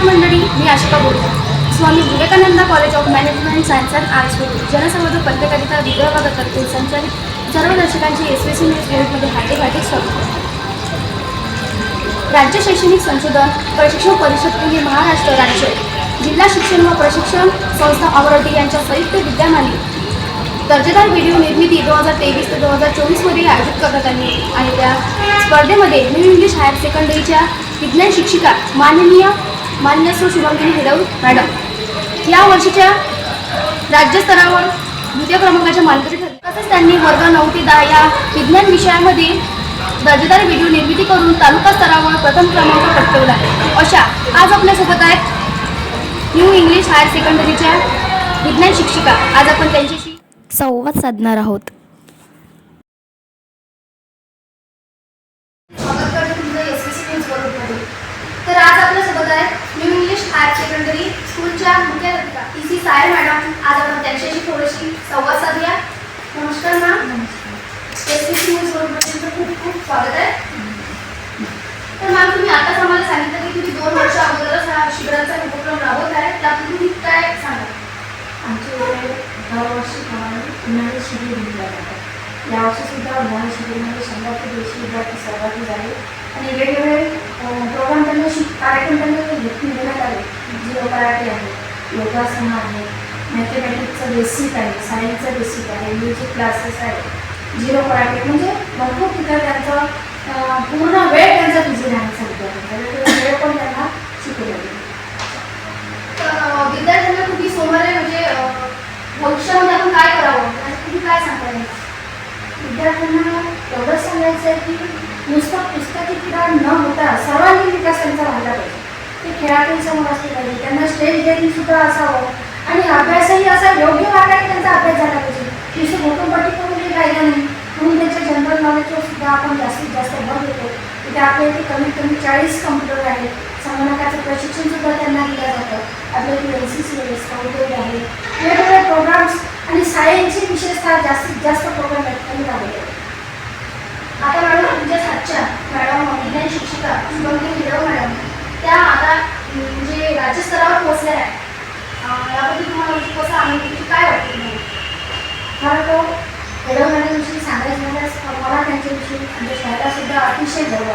नमस्कार मंडळी मी आशिका बोलतो. Swami Vivekananda college of management science and arts जनसंवर्धन पत्रकारिता विभागातर्फे संचालित सर्व दर्शकांचे एस बी सी न्यूज न्यूजमध्ये हार्दिक हार्दिक स्वागत. राज्य शैक्षणिक संशोधन प्रशिक्षण परिषद पुणे महाराष्ट्र राज्य जिल्हा शिक्षण व प्रशिक्षण संस्था अमरावती यांच्या संयुक्त विद्यमाने दर्जेदार व्हिडिओ निर्मिती दोन हजार तेवीस ते दोन हजार चोवीसमध्ये आयोजित करण्यात आली आणि त्या स्पर्धेमध्ये न्यू इंग्लिश हायर सेकंडरीच्या विज्ञान शिक्षिका माननीय मान्य सु शुभंगिनी हिडव मॅडम. या वर्षीच्या राज्यस्तरावर द्वितीय क्रमांकाच्या मानकरी ठरल्या तसेच त्यांनी वर्ग नऊ ते दहा या विज्ञान विषयामध्ये दर्जेदार व्हिडिओ निर्मिती करून तालुका स्तरावर प्रथम क्रमांक पटकवला. अशा आज आपल्यासोबत आहेत न्यू इंग्लिश हायर सेकंडरीच्या विज्ञान शिक्षिका. आज आपण त्यांच्याशी संवाद साधणार आहोत स्वागत करते तुमचं एस बी सी न्यूज वरूनमध्ये तर आज आपल्यासोबत आहे न्यू इंग्लिश हायर सेकंडरी स्कूलच्या मुख्याध्यापिका टी सी सायर मॅडम आज आपण त्यांच्याशी थोडीशी संवाद साधूया नमस्कार ma'am S B C news वरूनमध्ये तुमचं खूप खूप स्वागत आहे तर मॅम तुम्ही आता आम्हाला सांगितलं की तुम्ही दोन वर्ष अगोदरच हा शिबिरांचा उपक्रम राबवत आहे त्यातून तुम्ही काय सांगा आमच्याकडे दरवर्षी प्रमाणे उन्हाळी शिबिर घेतल्या जातात यावर्षी उन्हाळी शिबिरमध्ये शंभर ते दीडशे विद्यार्थी सहभागी झाले. आणि वेगवेगळे अं, प्रोग्राम त्यांना शिक कार्यक्रम त्यांना घेतून देण्यात आले. झिरो कराटे आहे योगासनं आहे मॅथमॅटिक्सचं बेसिक आहे सायन्सचं बेसिक आहे म्युझिक क्लासेस आहे झिरो कराटे म्हणजे भरपूर तिथं त्यांचं पूर्ण वेळ त्यांचा बिझी विद्यार्थ्यांचा वेगवेगळा वेळ पण त्यांना शिकवला विद्यार्थ्यांना तुम्ही सोमवारी म्हणजे भविष्यामध्ये आपण काय करावं? तुम्ही काय सांगता विद्यार्थ्यांना एवढंच सांगायचं आहे की नुसतं पुस्तकी किडा न होता सर्वांगीण विकास त्यांचा व्हायला पाहिजे. ते खेळातून समोर असले पाहिजे त्यांना स्टेज डेअरिंग सुद्धा असावं. आणि अभ्यासही असा योग्य मार्गाने त्यांचा अभ्यास झाला पाहिजे. नुसतं मोठमोठी करून हे फायदा नाही. नॉलेजवर सुद्धा आपण जास्तीत जास्त भर देतो. तिथे आपल्या इथे कमीत कमी चाळीस कम्प्युटर आहेत. संगणकाचं प्रशिक्षण सुद्धा त्यांना दिलं जातं. आपल्या इथे एन सी सी आहे स्काउट आहे वेगवेगळे प्रोग्राम्स आणि सायन्सचे विशेषतः जास्तीत जास्त प्रोग्राम आहेत. त्यांनी आता मॅडम तुमच्या सातच्या मॅडम विज्ञान शिक्षिका शुभंगी हिरव मॅडम त्या आता म्हणजे राज्यस्तरावर पोहोचल्या आहे याबद्दल तुम्हाला म्हणजे कसं आहे काय वाटतं? तुम्हाला? तो तर मॅडम सांगायचं मला त्यांच्याविषयी म्हणजे शाळेलासुद्धा अतिशय गर्व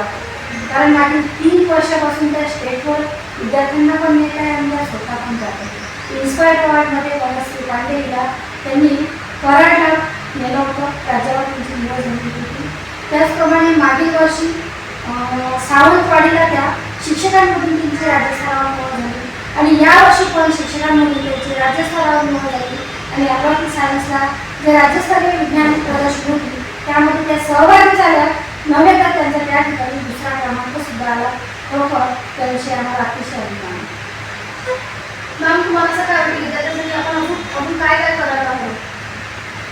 कारण मागील तीन वर्षापासून त्या स्टेटवर विद्यार्थ्यांना पण नेत आहे आणि त्या स्वतः पण जात आहे इन्स्पायर अवॉर्डमध्ये वनश्री पांडे हिला त्यांनी फराडला नेलं होतं राज्यावर त्यांची निवड झाली होती त्याचप्रमाणे मागील वर्षी सावंतवाडीला त्या शिक्षकांमधून त्यांची राज्यस्तरावर निवड झाली आणि यावर्षी पण शिक्षकांमधून त्यांची राज्यस्तरावर निवड झाली आणि अमरावती सायन्सला जे राज्यस्तरीय विज्ञान प्रदर्शन होती त्यामध्ये त्या सहभागी झाल्या नव्हे तर त्यांचा त्या ठिकाणी दुसरा क्रमांक सुद्धा आला. खरोखर त्याविषयी आम्हाला अतिशय अभिमान. मॅम तुम्हाला असं काय वाटतं? विद्यार्थ्यांसाठी आपण अजून अजून काय काय करायला हवं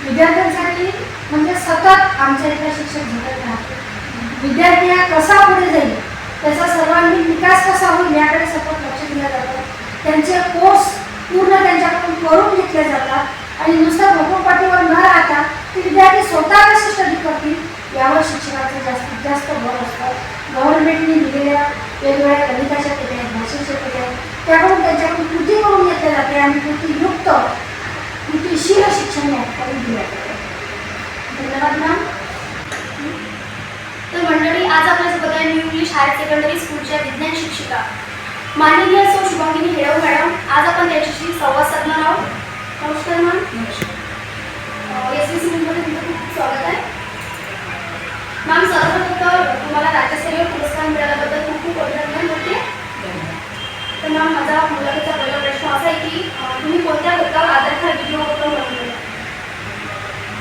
विद्यार्थ्यांसाठी म्हणजे सतत आमच्या इथला शिक्षक झटत राहतो विद्यार्थी हा कसा पुढे जाईल? त्याचा सर्वांगीण विकास कसा होईल याकडे सतत लक्ष दिलं जातं. त्यांचे कोर्स पूर्ण त्यांच्याकडून करून घेतले जातात. आणि नुसतं भोगोपाठीवर न राहता विद्यार्थी स्वतः कसे स्टडी करतील यावर शिक्षणाचं जास्तीत जास्त भर असतं. गव्हर्नमेंटने दिलेल्या वेगवेगळ्या गणिताच्या पेट्या आहेत भाषेच्या पेट्या आहेत त्याकडून त्यांच्याकडून कृती करून घेतल्या जाते आणि कृतीयुक्त कृतीशील शिक्षण या ठिकाणी दिल्या धन्यवाद मॅम तर मंडळी आज आपल्यासोबत आहे न्यू इंग्लिश हायर सेकंडरी स्कूलच्या विज्ञान शिक्षिका. माननीय सो शुभांगिनी हेडव मॅडम आज आपण त्यांच्याशी संवाद साधणार आहोत. नमस्कार मॅम एस सी सी न्यूजमध्ये तुमचं खूप स्वागत आहे. मॅम सर्वप्रथम तुम्हाला राज्यस्तरीय पुरस्कार मिळाल्याबद्दल खूप खूप अभिनंदन होते तर मॅम माझा मुलाखतीचा पहिला प्रश्न असा आहे की तुम्ही कोणत्या घटकावर आधारित हा व्हिडिओ उपक्रम बनवलेला?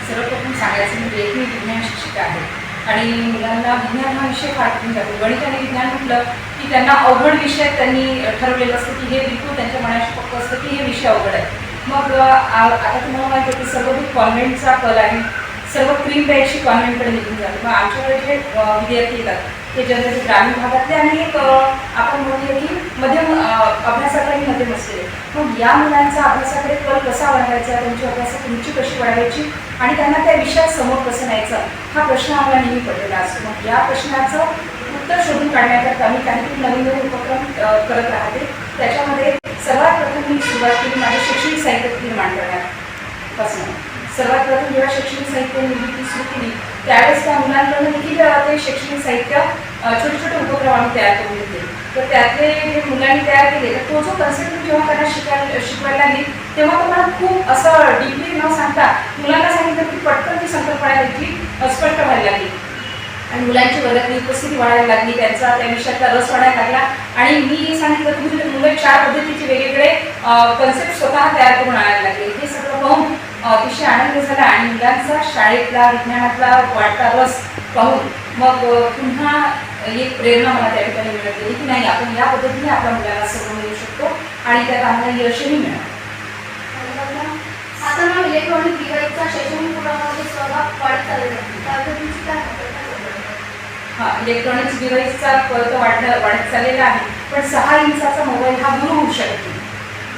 सर्वप्रथम सांगायचं म्हणजे एक मी विज्ञान शिक्षिका आहे. आणि मुलांना विज्ञान हा विषय फार जातो. गणित आणि विज्ञान म्हटलं की त्यांना अवघड विषय त्यांनी ठरवलेलं असतं की हे बिलकुल त्यांच्या मनाशी पक्क असतं की हे विषय अवघड आहे. मग आ- आता तुम्हाला माहिती आहे की सर्वदूर कॉन्व्हेंटचा कल आहे सर्व क्रीम बॅगशी कॉन्व्हेंटकडे निघून जातो मग आमच्याकडे जे विद्यार्थी येतात ते जनरली ग्रामीण भागातले आणि एक आपण म्हणूया की मध्यम अभ्यासाकडे मध्यम असलेले. मग या मुलांचा अभ्यासाकडे कल कसा वाढवायचा त्यांची अभ्यासात रुची कशी वाढवायची आणि त्यांना त्या विषयात समोर कसं न्यायचं हा प्रश्न आम्हाला नेहमी पडलेला असतो. मग या प्रश्नाचं उत्तर शोधून काढण्याकरता मी काहीतरी नवीन नवीन उपक्रम करत राहते. त्याच्यामध्ये सर्वात प्रथम मी सुरुवात केली माझ्या शैक्षणिक साहित्य निर्माण करण्यापासून सर्वात प्रथम जेव्हा शैक्षणिक साहित्य निर्मिती सुरू केली त्यावेळेस त्या मुलांकडून देखील ते शैक्षणिक साहित्य छोटे छोटे उपक्रम आम्ही तयार करून घेतले. तर त्यातले जे मुलांनी तयार केले तर तो जो कन्सेप्ट मी जेव्हा त्यांना शिकायला शिकवायला लागली तेव्हा तुम्हाला खूप असं डीपली न सांगता मुलांना सांगितलं की पटकन ती संकल्पना त्यांची स्पष्ट व्हायला लागली. आणि मुलांची वर्गातली उपस्थिती वाढायला लागली. त्यांचा त्या विषयातला रस वाढायला लागला. आणि मी सांगितलं तुम्ही मुलं चार पद्धतीचे वेगवेगळे कन्सेप्ट स्वतः तयार करून आणायला लागले. हे सगळं पाहून अतिशय आनंद झाला आणि मुलांचा शाळेतला विज्ञानातला वाढता रस पाहून मग पुन्हा एक प्रेरणा मला त्या ठिकाणी मिळत गेली की नाही आपण या पद्धतीने आपल्या मुलांना समजून मिळू शकतो आणि त्यात आम्हाला यशही मिळालं. आता मग इलेक्ट्रॉनिक डिव्हाइसचा शैक्षणिक प्रोग्राममध्ये सहभाग वाढत चाललेला आहे त्याबद्दल तुमची काय मत आहे? हा इलेक्ट्रॉनिक्स डिव्हाइसचा पत वाढला वाढत चाललेला आहे. पण सहा इंचाचा मोबाईल हा दूर होऊ शकतो.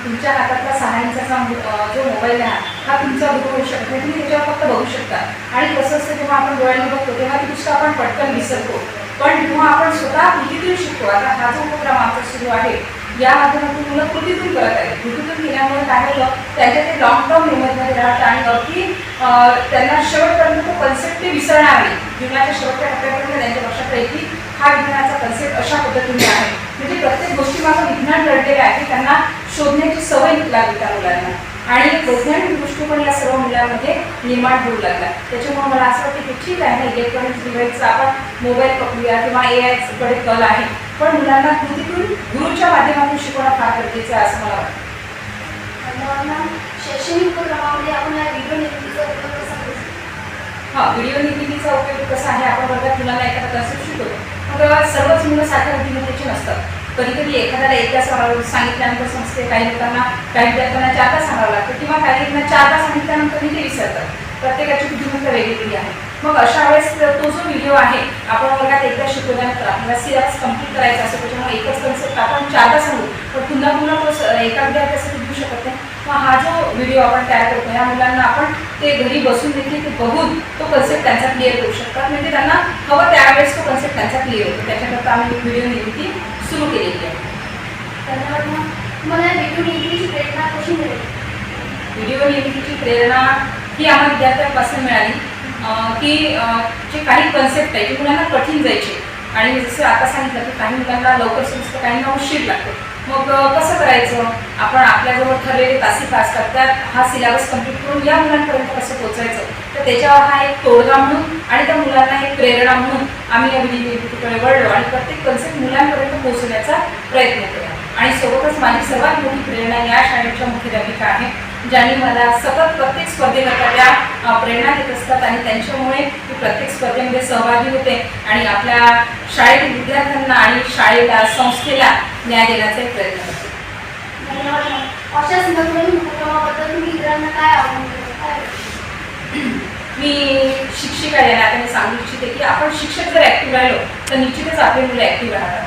तुमच्या हातातला सहा इंचाचा जो मोबाईल आहे हा तुमचा दूर होऊ शकतो. म्हणजे तुम्ही त्याच्यावर फक्त बघू शकता. आणि कसं असतं जेव्हा आपण डोळ्याने बघतो तेव्हा ती गोष्ट आपण पटकन विसरतो. पण जेव्हा आपण स्वतः कितीतरी शिकतो आता हा जो उपक्रम आमचा सुरू आहे या माध्यमातून मुलं कृतीतून करत आहेत. कृतीतून केल्यामुळे काय होतं? त्यांच्या ते लॉकडाऊन टर्म मेमरीमध्ये राहतं आणि अगदी त्यांना शेवटपर्यंत तो कन्सेप्ट ते विसरणार नाही. जीवनाच्या शेवटच्या टप्प्यापर्यंत त्यांच्या लक्षात राहील की हा विज्ञानाचा कन्सेप्ट अशा पद्धतीने आहे. म्हणजे प्रत्येक गोष्टीमागं विज्ञान घडलेलं आहे. की त्यांना शोधण्याची सवय लागली त्या मुलांना. आणि एक वैज्ञानिक दृष्टिकोन या सर्व मुलांमध्ये निर्माण होऊ लागला. त्याच्यामुळे मला असं वाटतं की ठीक आहे ना इलेक्ट्रॉनिक्स डिव्हाइसचा आपण मोबाईल पकडूया किंवा ए आयकडे कल आहे. पण मुलांना कृतीतून गुरुच्या माध्यमातून शिकवणं फार गरजेचं आहे असं मला वाटतं. शैक्षणिक उपक्रमामध्ये आपण या व्हिडिओ निर्मितीचा उपयोग कसा करू हा व्हिडिओ निर्मितीचा उपयोग कसा आहे आपण वर्गात मुलांना एखादा कन्सेप्ट शिकवतो. मग सर्वच मुलं सारख्या बुद्धिमत्तेची नसतात. कधी कधी एखाद्याला एकदा सांगितल्यानंतर समजते काही लोकांना काही विद्यार्थ्यांना चारदा सांगावं लागतं किंवा काही लोकांना चारदा सांगितल्यानंतर ते विसरतात. प्रत्येकाची बुद्धिमत्ता वेगवेगळी आहे. मग अशा वेळेस तो जो व्हिडिओ आहे आपण वर्गात एकदा शिकवल्यानंतर आपल्याला सिलेबस कंप्लीट करायचा असतो त्याच्यामुळे एकच कन्सेप्ट आपण चारदा सांगू. पण पुन्हा पुन्हा तो एका विद्यार्थ्यासाठी घेऊ शकत नाही. मग हा जो व्हिडिओ आपण तयार करतो या मुलांना आपण ते घरी बसून देखील ते बघून तो कन्सेप्ट त्यांचा क्लिअर करू शकतात म्हणजे त्यांना हवं त्यावेळेस तो कन्सेप्ट त्यांचा क्लिअर होतो. त्याच्याकरता आम्ही व्हिडिओ निर्मिती सुरू केलेली आहे. धन्यवाद तुम्हाला या व्हिडिओ निर्मितीची प्रेरणा कशी मिळेल? व्हिडिओ निर्मितीची प्रेरणा ही आम्हा विद्यार्थ्यांपासून मिळाली. की जे काही कन्सेप्ट आहे ते मुलांना कठीण जायचे. आणि जसं आता सांगितलं की काही मुलांना लवकर समजतं काहींना उशीर लागतो. मग कसं करायचं? आपण आपल्याजवळ ठरलेले तासिका असतात त्यात हा सिलेबस कंप्लीट करून या मुलांपर्यंत कसं पोहोचायचं? तर त्याच्यावर हा एक तोडगा म्हणून आणि त्या मुलांना एक प्रेरणा म्हणून आम्ही या वळलो आणि प्रत्येक कन्सेप्ट मुलांपर्यंत पोहोचवण्याचा प्रयत्न केला. आणि सोबतच माझी सर्वात मोठी प्रेरणा या शाळेच्या मुख्याध्यापिका आहे ज्यांनी मला सतत प्रत्येक स्पर्धेकरता त्या प्रेरणा देत असतात आणि त्यांच्यामुळे मी प्रत्येक स्पर्धेमध्ये सहभागी होते आणि आपल्या शाळेतील विद्यार्थ्यांना आणि शाळेला संस्थेला न्याय देण्याचा एक प्रयत्न करते. मी शिक्षिका या नात्याने सांगू इच्छिते की आपण शिक्षक जर ॲक्टिव्ह राहिलो तर निश्चितच आपली मुलं ॲक्टिव्ह राहतात.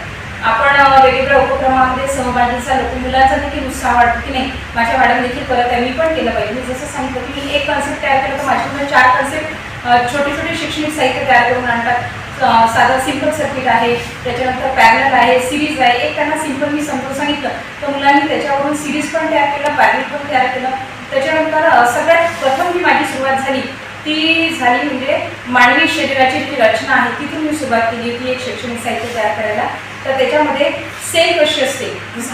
आपण वेगवेगळ्या उपक्रमामध्ये सहभागी झालो की मुलांचा देखील उत्साह वाटतो की नाही? माझ्या मॅडम देखील परत आहे मी पण केलं पाहिजे. मी जसं सांगितलं की मी एक कन्सेप्ट तयार केलं तर माझी मुलं चार कन्सेप्ट छोटे छोटे शैक्षणिक साहित्य तयार करून आणतात. साधं सिंपल सर्किट आहे त्याच्यानंतर पॅनल आहे सिरीज आहे. एक त्यांना सिंपल मी समजून सांगितलं तर मुलांनी त्याच्यावरून सिरीज पण तयार केलं पॅनल पण तयार केलं. त्याच्यानंतर सगळ्यात प्रथम जी माझी सुरुवात झाली ती झाली म्हणजे मानवी शरीराची जी रचना आहे तिथून मी सुरुवात केली होती एक शैक्षणिक साहित्य तयार करायला. तर त्याच्यामध्ये सेल कशी असते.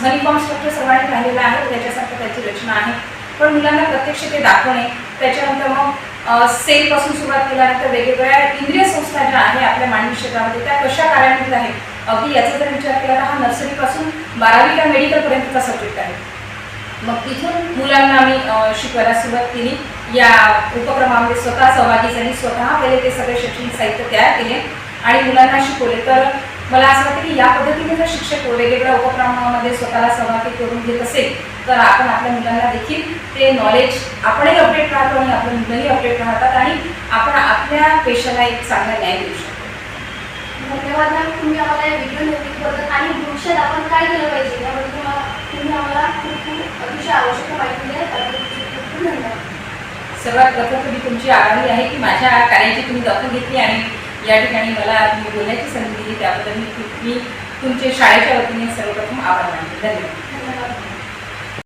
हनीकॉम स्ट्रक्चर सर्वांनी पाहिलेलं आहे त्याच्यासारखं त्याची रचना आहे. पण मुलांना प्रत्यक्ष ते दाखवणे त्याच्यानंतर मग सेलपासून सुरुवात केल्यानंतर वेगवेगळ्या इंद्रिय संस्था ज्या आहे आपल्या मानवी क्षेत्रामध्ये त्या कशा कार्यान्वित आहेत? अगदी याचा जर विचार केला तर हा नर्सरीपासून बारावीला मेडिकलपर्यंतचा सब्जेक्ट आहे. मग तिथून मुलांना आम्ही शिकवायला सुरुवात केली. या उपक्रमामध्ये स्वतः सहभागी झाली. स्वतः पहिले ते सगळे शैक्षणिक साहित्य तयार केले. आणि मुलांना शिकवले तर मला असं वाटतं की या पद्धतीने जर शिक्षक वेगवेगळ्या उपक्रमामध्ये स्वतःला सहभागी करून घेत असेल तर आपण आपल्या मुलांना देखील ते नॉलेज आपणही अपडेट राहतो आणि आपल्या मुलंही अपडेट राहतात आणि आपण आपल्या पेशाला एक चांगला न्याय देऊ शकतो. धन्यवाद मॅम तुम्ही आम्हाला या व्हिडिओ निर्मितीबद्दल आणि भविष्यात आपण काय केलं पाहिजे याबद्दल मला तुम्ही आम्हाला खूप खूप अतिशय आवश्यक माहिती दिली. खूप खूप धन्यवाद. सर्वात प्रथम तुम्ही तुमची आभारी आहे की माझ्या कार्याची तुम्ही दखल घेतली आणि या ठिकाणी मला बोलण्याची संधी दिली त्याबद्दल मी मी तुमचे शाळेच्या वतीने सर्वप्रथम आभार मानले धन्यवाद.